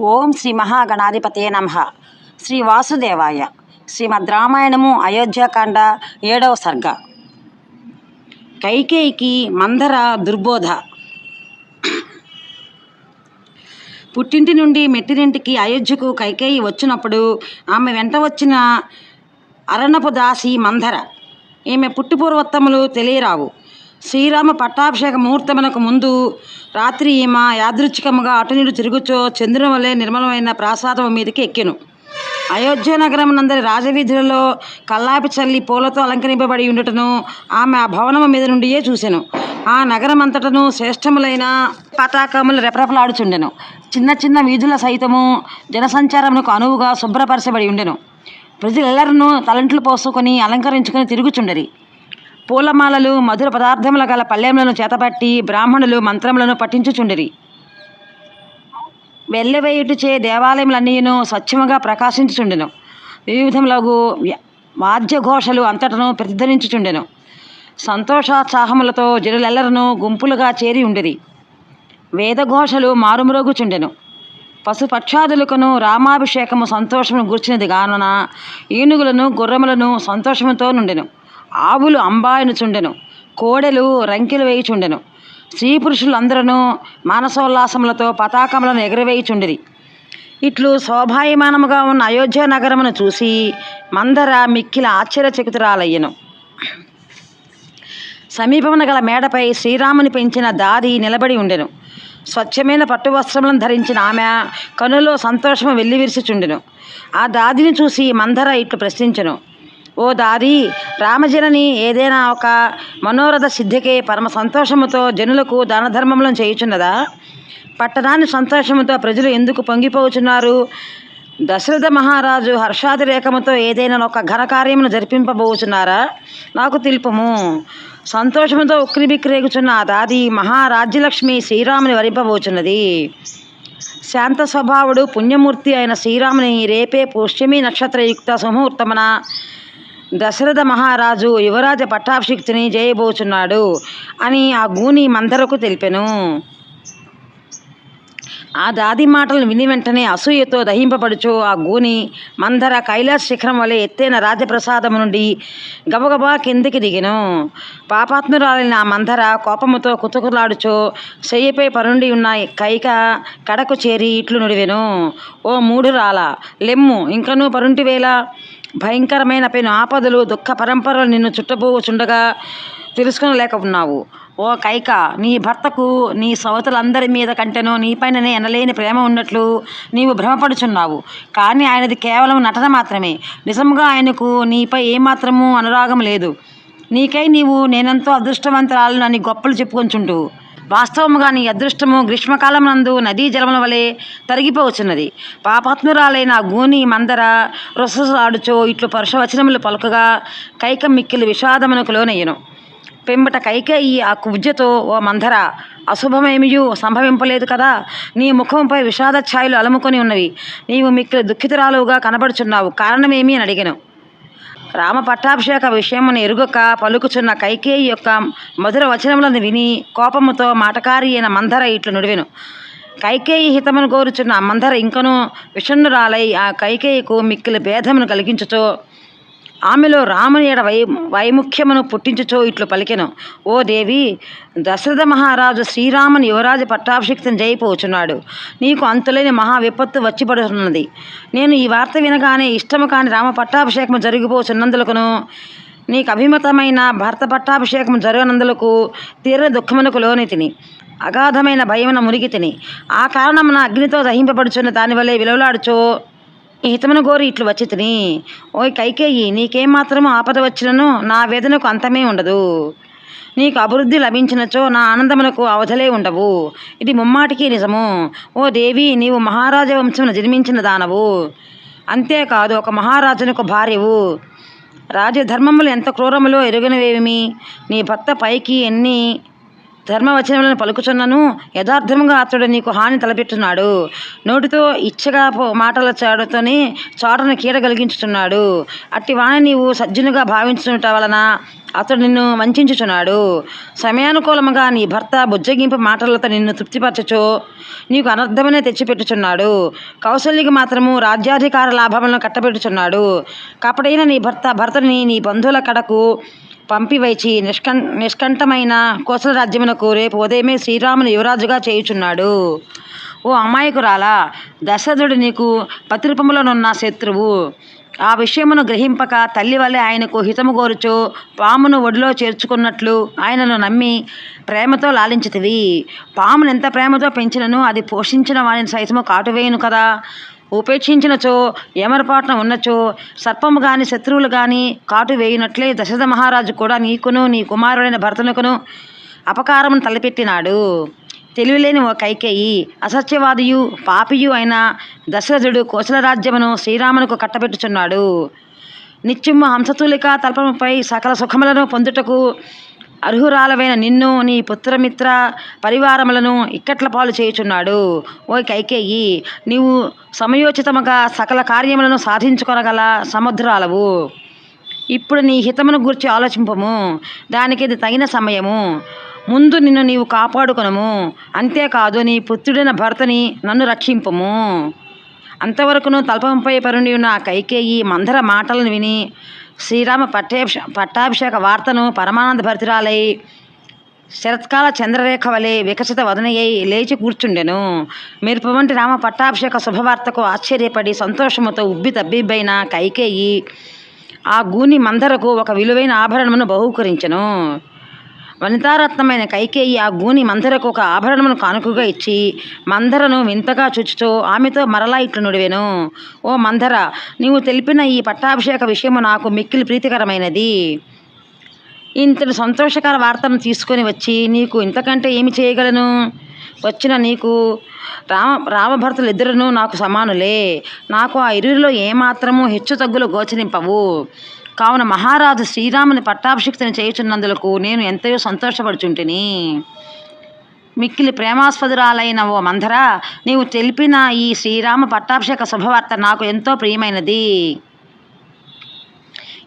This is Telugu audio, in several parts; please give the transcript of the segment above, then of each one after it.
ఓం శ్రీ మహాగణాధిపతే నమ. శ్రీ వాసుదేవాయ. శ్రీమద్ రామాయణము అయోధ్యాకాండ ఏడవ సర్గ. కైకేయికి మందర దుర్బోధ. పుట్టింటి నుండి మెట్టినింటికి అయోధ్యకు కైకేయి వచ్చినప్పుడు ఆమె వెంట వచ్చిన అరణపు దాసి మందర. ఈమె పుట్టుపూర్వోత్తములు తెలియరావు. శ్రీరామ పట్టాభిషేక ముహూర్తమునకు ముందు రాత్రి ఈమె యాదృచ్ఛికముగా అటునిడు తిరుగుచో చంద్రుని వలె నిర్మలమైన ప్రాసాదము మీదకి ఎక్కెను. అయోధ్య నగరం నందరి రాజవీధులలో కల్లాపి చల్లి పూలతో అలంకరింపబడి ఉండటను ఆమె ఆ భవనము మీద నుండియే చూసెను. ఆ నగరం అంతటను శ్రేష్టములైన పతాకములు రెపరెపలాడుచుండెను. చిన్న చిన్న వీధుల సైతము జనసంచారమునకు అనువుగా శుభ్రపరచబడి ఉండెను. ప్రజలెల్లరూ తలంట్లు పోసుకొని అలంకరించుకొని తిరుగుచుండరి. పూలమాలలు మధుర పదార్థముల గల పల్లెములను చేతపట్టి బ్రాహ్మణులు మంత్రములను పఠించుచుండిరి. వెళ్ళవేయుటచే దేవాలయములన్నీను స్వచ్ఛముగా ప్రకాశించుచుండెను. వివిధములగు వాద్యఘోషలు అంతటను ప్రతిధ్వనించుచుండెను. సంతోషోత్సాహములతో జనులెల్లరను గుంపులుగా చేరి ఉండిరి. వేదఘోషలు మారుమ్రోగుచుండెను. పశుపక్షాదులకును రామాభిషేకము సంతోషమును గూర్చినది గానున ఏనుగులను గుర్రములను సంతోషముతో నుండెను. ఆవులు అంబాయనుచుండెను కోడెలు రంకెలు వేయుచుండెను. స్త్రీ పురుషులందరూ మానసోల్లాసములతో పతాకములను ఎగరవేయుచుండిరి. ఇట్లు శోభాయమానముగా ఉన్న అయోధ్య నగరమును చూసి మందర మిక్కిల ఆశ్చర్యచకితురాలయ్యను. సమీపమున గల మేడపై శ్రీరాముని పెంచిన దాది నిలబడి ఉండెను. స్వచ్ఛమైన పట్టు వస్త్రములను ధరించిన ఆమె కనులో సంతోషము వెల్లివిరిసిచుండెను. ఆ దాదిని చూసి మందర ఇట్లు ప్రశ్నించెను. ఓ దాది రామజనని ఏదైనా ఒక మనోరథ సిద్ధికే పరమ సంతోషముతో జనులకు దాన ధర్మములను చేయుచున్నదా? పట్టణాన్ని సంతోషముతో ప్రజలు ఎందుకు పొంగిపోచున్నారు దశరథ మహారాజు హర్షాతిరేకముతో ఏదైనా ఒక ఘనకార్యమును జరిపింపబోచున్నారా నాకు తెలుపము. సంతోషముతో ఉక్రిబిక్రేగుచున్న ఆ దాది మహారాజ్యలక్ష్మి శ్రీరాముని వరింపబోచున్నది. శాంత స్వభావుడు పుణ్యమూర్తి అయిన శ్రీరాముని రేపే పుష్యమి నక్షత్రయుక్త సుముహూర్తమున దశరథ మహారాజు యువరాజ పట్టాభిషిక్తుని చేయబోచున్నాడు అని ఆ గూని మందరకు తెలిపెను. ఆ దాది మాటలు విని వెంటనే అసూయతో దహింపబడుచు ఆ గూని మందర కైలాస శిఖరం వలె ఎత్తైన రాజప్రసాదము నుండి గబగబా కిందికి దిగెను. పాపాత్మురాలైన ఆ మందర కోపముతో కుతుకులాడుచు చెయ్యిపై పరుండి ఉన్న కైక కడకు చేరి ఇట్లు నుడివెను. ఓ మూడు రాల లెమ్ము ఇంకనూ పరుంటివేలా? భయంకరమైన పెను ఆపదలు దుఃఖ పరంపరలు నిన్ను చుట్టబోచుండగా తెలుసుకునలేక ఉన్నావు. ఓ కైక నీ భర్తకు నీ సవతలందరి మీద కంటేనో నీపైననే ఎనలేని ప్రేమ ఉన్నట్లు నీవు భ్రమపడుచున్నావు. కానీ ఆయనది కేవలం నటన మాత్రమే. నిజంగా ఆయనకు నీపై ఏమాత్రము అనురాగం లేదు. నీకై నీవు నేనెంతో అదృష్టవంతురాలను అని గొప్పలు చెప్పుకొంచుంటూ వాస్తవముగా నీ అదృష్టము గ్రీష్మకాలం నందు నదీ జలముల వలె తరిగిపోవచ్చున్నది. పాపాత్మురాలైన గూని మందర రొసలాడుచో ఇట్లు పరుషవచనములు పలుకగా కైక మిక్కిలి విషాదమునకు లోనయ్యను. పెంబట కైకేయి ఆ కుబ్జతో ఓ మందర అశుభమేమియు సంభవింపలేదు కదా? నీ ముఖంపై విషాద ఛాయలు అలముకొని ఉన్నవి. నీవు మిక్కిలి దుఃఖితురాలుగా కనబడుచున్నావు. కారణమేమి అని అడిగాను. రామ పట్టాభిషేక విషయమును ఎరుగక పలుకుచున్న కైకేయి యొక్క మధుర వచనములను విని కోపముతో మాటకారి అయిన మందర ఇట్లు నుడివెను. కైకేయి హితమును కోరుచున్న ఆ మందర ఇంకనూ విషణ్ణురాలై ఆ కైకేయికు మిక్కిలి భేదమును కలిగించుచో ఆమెలో రాముని ఎడ వై వైముఖ్యమును పుట్టించుచో ఇట్లు పలికెను. ఓ దేవి దశరథ మహారాజు శ్రీరాముని యువరాజ పట్టాభిషిక్తం జయిపోచున్నాడు నీకు అంతులేని మహా విపత్తు వచ్చిపడుతున్నది. నేను ఈ వార్త వినగానే ఇష్టము కాని రామ పట్టాభిషేకము జరిగిపోచున్నందులకును నీకు అభిమతమైన భర్త పట్టాభిషేకం జరగనందులకు తీర దుఃఖమునకు లోని తిని అగాధమైన భయమున మునిగి తిని ఆ కారణమున అగ్నితో దహింపబడుచున్న దానివల్లే వలె విలువలాడుచో ఈ హితమును గోరి ఇట్లు వచ్చి తిని ఓయ్ కైకేయి నీకేమాత్రము ఆపద వచ్చినను నా వేదనకు అంతమే ఉండదు. నీకు అభివృద్ధి లభించినచో నా ఆనందమునకు అవధలే ఉండవు. ఇది ముమ్మాటికి నిజము. ఓ దేవి నీవు మహారాజ వంశమును జన్మించిన దానవు. అంతేకాదు ఒక మహారాజునకు భార్యవు. రాజధర్మములు ఎంత క్రూరములో ఎరుగనివేమి నీ భర్త పైకి ఎన్ని ధర్మవచనములను పలుకుచున్నను. యథార్థముగా అతడు నీకు హాని తలపెట్టున్నాడు. నోటితో ఇచ్చగా మాటల చాడుతోనే చోటను కీడ కలిగించుచున్నాడు. అట్టి వాణి నీవు సజ్జనుగా భావించుట వలన అతడు నిన్ను వంచుచున్నాడు సమయానుకూలముగా నీ భర్త బుజ్జగింపు మాటలతో నిన్ను తృప్తిపరచచో నీకు అనర్థమనే తెచ్చిపెట్టుచున్నాడు. కౌశల్యకి మాత్రము రాజ్యాధికార లాభములను కట్టబెట్టుచున్నాడు. కపడైన నీ భర్త భర్తని నీ బంధువుల కడకు పంపివైచి నిష్కం నిష్కంఠమైన కోసల రాజ్యమునకు రేపు ఉదయమే శ్రీరాముని యువరాజుగా చేయుచున్నాడు. ఓ అమాయకురాలా దశరథుడు నీకు పతిరూపములోనున్న శత్రువు. ఆ విషయమును గ్రహింపక తల్లి వల్లే ఆయనకు హితము కోరుచు పామును ఒడిలో చేర్చుకున్నట్లు ఆయనను నమ్మి ప్రేమతో లాలించితివి. పామును ఎంత ప్రేమతో పెంచినను అది పోషించిన వారిని సైతము కాటువేయును కదా. ఉపేక్షించినచో ఏమరపాటున ఉన్నచో సర్పము గాని శత్రువులు గాని కాటు వేయునట్లే దశరథ మహారాజు కూడా నీకును నీ కుమారుడైన భర్తనుకును అపకారమును తలపెట్టినాడు. తెలివిలేని ఓ కైకేయి అసత్యవాదియు పాపియు అయిన దశరథుడు కోసలరాజ్యమును శ్రీరామునకు కట్టబెట్టుచున్నాడు. నిత్యము హంసతూలిక తల్పముపై సకల సుఖములను పొందుటకు అర్హురాలవైన నిన్ను నీ పుత్రమిత్ర పరివారములను ఇక్కట్ల పాలు చేయుచున్నాడు. ఓ కైకేయి నీవు సమయోచితముగా సకల కార్యములను సాధించుకొనగల సముద్రాలవు. ఇప్పుడు నీ హితమును గూర్చి ఆలోచింపము. దానికి ఇది తగిన సమయము. ముందు నిన్ను నీవు కాపాడుకొనము. అంతేకాదు నీ పుత్రుడైన భర్తని నన్ను రక్షింపము. అంతవరకును తల్పంపై పరుండి ఉన్న కైకేయి మందర మాటలను విని శ్రీరామ పట్టాభిష పట్టాభిషేక వార్తను పరమానంద భరితురాలై శరత్కాల చంద్రరేఖ వలె వికసిత వదనయ్యై లేచి కూర్చుండెను. మెరుపు వంటి రామ పట్టాభిషేక శుభవార్తకు ఆశ్చర్యపడి సంతోషముతో ఉబ్బి తబ్బిబ్బైన కైకేయి ఆ గూని మందరకు ఒక విలువైన ఆభరణమును బహూకరించెను. వనితారత్నమైన కైకేయి ఆ గూని మందరకు ఒక ఆభరణమును కానుకగా ఇచ్చి మందరను వింతగా చూచుచూ ఆమెతో మరలా ఇట్లు నుడివెను. ఓ మందర నీవు తెలిపిన ఈ పట్టాభిషేక విషయము నాకు మిక్కిలి ప్రీతికరమైనది. ఇంతటి సంతోషకర వార్తను తీసుకొని వచ్చి నీకు ఇంతకంటే ఏమి చేయగలను? వచ్చిన నీకు రామ రామభర్తలు ఇద్దరును నాకు సమానులే. నాకు ఆ ఇరువురిలో ఏమాత్రము హెచ్చు తగ్గులు గోచరింపవు. కావున మహారాజు శ్రీరాముని పట్టాభిషిక్తిని చేయుచున్నందులకు నేను ఎంతయో సంతోషపడుచుంటిని. మిక్కిలి ప్రేమాస్పదురాలైన ఓ మంధర నీవు తెలిపిన ఈ శ్రీరామ పట్టాభిషేక శుభవార్త నాకు ఎంతో ప్రియమైనది.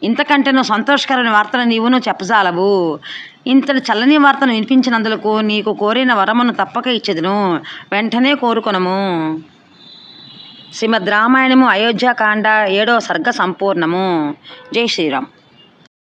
ఇంతకంటేను సంతోషకరమైన వార్తను నీవును చెప్పజాలవు. ఇంతటి చల్లని వార్తను వినిపించినందులకు నీకు కోరిన వరమును తప్పక ఇచ్చేదను. వెంటనే కోరుకొనము. శ్రీమద్ రామాయణము అయోధ్యాకాండ ఏడో సర్గ సంపూర్ణము. జై శ్రీరామ్.